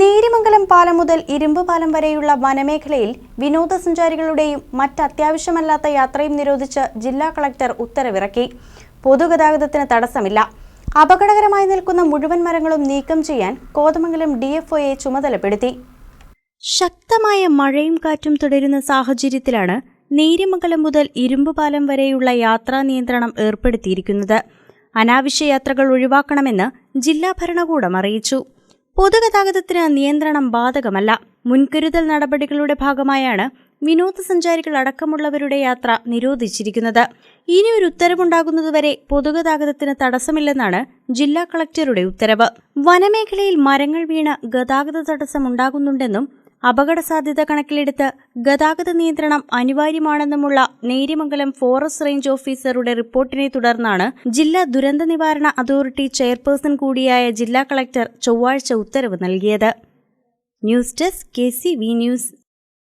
നേരിമംഗലം പാലം മുതൽ ഇരുമ്പ് പാലം വരെയുള്ള വനമേഖലയിൽ വിനോദസഞ്ചാരികളുടെയും മറ്റ് അത്യാവശ്യമല്ലാത്ത യാത്രയും നിരോധിച്ച് ജില്ലാ കളക്ടർ ഉത്തരവിറക്കി. പൊതുഗതാഗതത്തിന് തടസ്സമില്ല. അപകടകരമായി നിൽക്കുന്ന മുഴുവൻ മരങ്ങളും നീക്കം ചെയ്യാൻ കോതമംഗലം ഡി എഫ് ഒയെ ചുമതലപ്പെടുത്തി. ശക്തമായ മഴയും കാറ്റും തുടരുന്ന സാഹചര്യത്തിലാണ് നേരിമംഗലം മുതൽ ഇരുമ്പുപാലം വരെയുള്ള യാത്രാ നിയന്ത്രണം ഏർപ്പെടുത്തിയിരിക്കുന്നത്. അനാവശ്യ യാത്രകൾ ഒഴിവാക്കണമെന്ന് ജില്ലാ ഭരണകൂടം അറിയിച്ചു. പൊതുഗതാഗതത്തിന് നിയന്ത്രണം ബാധകമല്ല. മുൻകരുതൽ നടപടികളുടെ ഭാഗമായാണ് വിനോദസഞ്ചാരികൾ അടക്കമുള്ളവരുടെ യാത്ര നിരോധിച്ചിരിക്കുന്നത്. ഇനി ഒരു ഉത്തരവുണ്ടാകുന്നതുവരെ പൊതുഗതാഗതത്തിന് തടസ്സമില്ലെന്നാണ് ജില്ലാ കളക്ടറുടെ ഉത്തരവ്. വനമേഖലയിൽ മരങ്ങൾ വീണ് ഗതാഗത തടസ്സമുണ്ടാകുന്നുണ്ടെന്നും അപകട സാധ്യത കണക്കിലെടുത്ത് ഗതാഗത നിയന്ത്രണം അനിവാര്യമാണെന്നുമുള്ള നേര്യമംഗലം ഫോറസ്റ്റ് റേഞ്ച് ഓഫീസറുടെ റിപ്പോർട്ടിനെ തുടർന്നാണ് ജില്ലാ ദുരന്ത നിവാരണ അതോറിറ്റി ചെയർപേഴ്സൺ കൂടിയായ ജില്ലാ കളക്ടർ ചൊവ്വാഴ്ച ഉത്തരവ് നൽകിയത്. News desk K C V news.